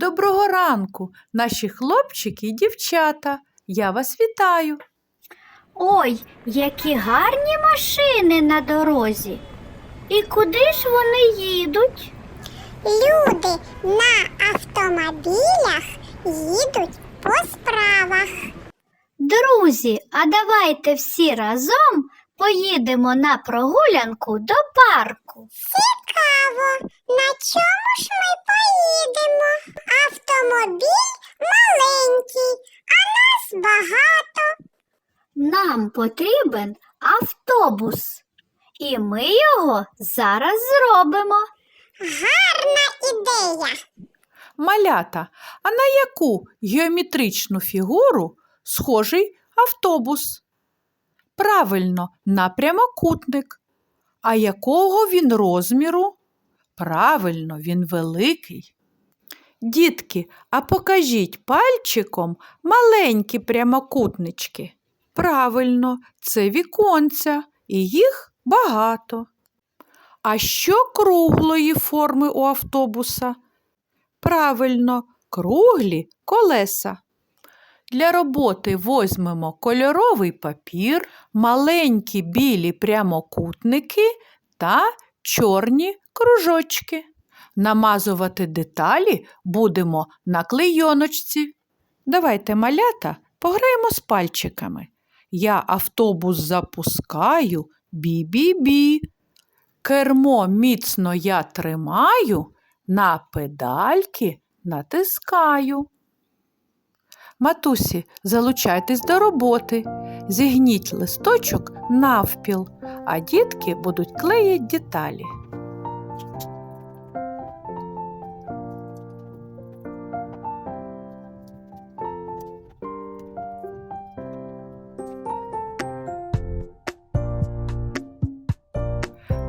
Доброго ранку, наші хлопчики і дівчата. Я вас вітаю. Ой, які гарні машини на дорозі. І куди ж вони їдуть? Люди на автомобілях їдуть по справах. Друзі, а давайте всі разом поїдемо на прогулянку до парку. Цікаво, на чому ж ми поїдемо? Автомобіль маленький, а нас багато. Нам потрібен автобус. І ми його зараз зробимо. Гарна ідея. Малята, а на яку геометричну фігуру схожий автобус? Правильно, на прямокутник. А якого він розміру? Правильно, він великий. Дітки, а покажіть пальчиком маленькі прямокутнички. Правильно, це віконця, і їх багато. А що круглої форми у автобуса? Правильно, круглі колеса. Для роботи возьмемо кольоровий папір, маленькі білі прямокутники та чорні кружочки. Намазувати деталі будемо на клейоночці. Давайте, малята, пограємо з пальчиками. Я автобус запускаю, бі-бі-бі. Кермо міцно я тримаю, на педальки натискаю. Матусі, залучайтесь до роботи. Зігніть листочок навпіл, а дітки будуть клеїть деталі.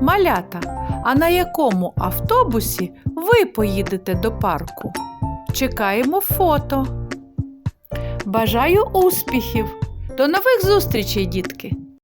Малята, а на якому автобусі ви поїдете до парку? Чекаємо фото. Бажаю успіхів! До нових зустрічей, дітки!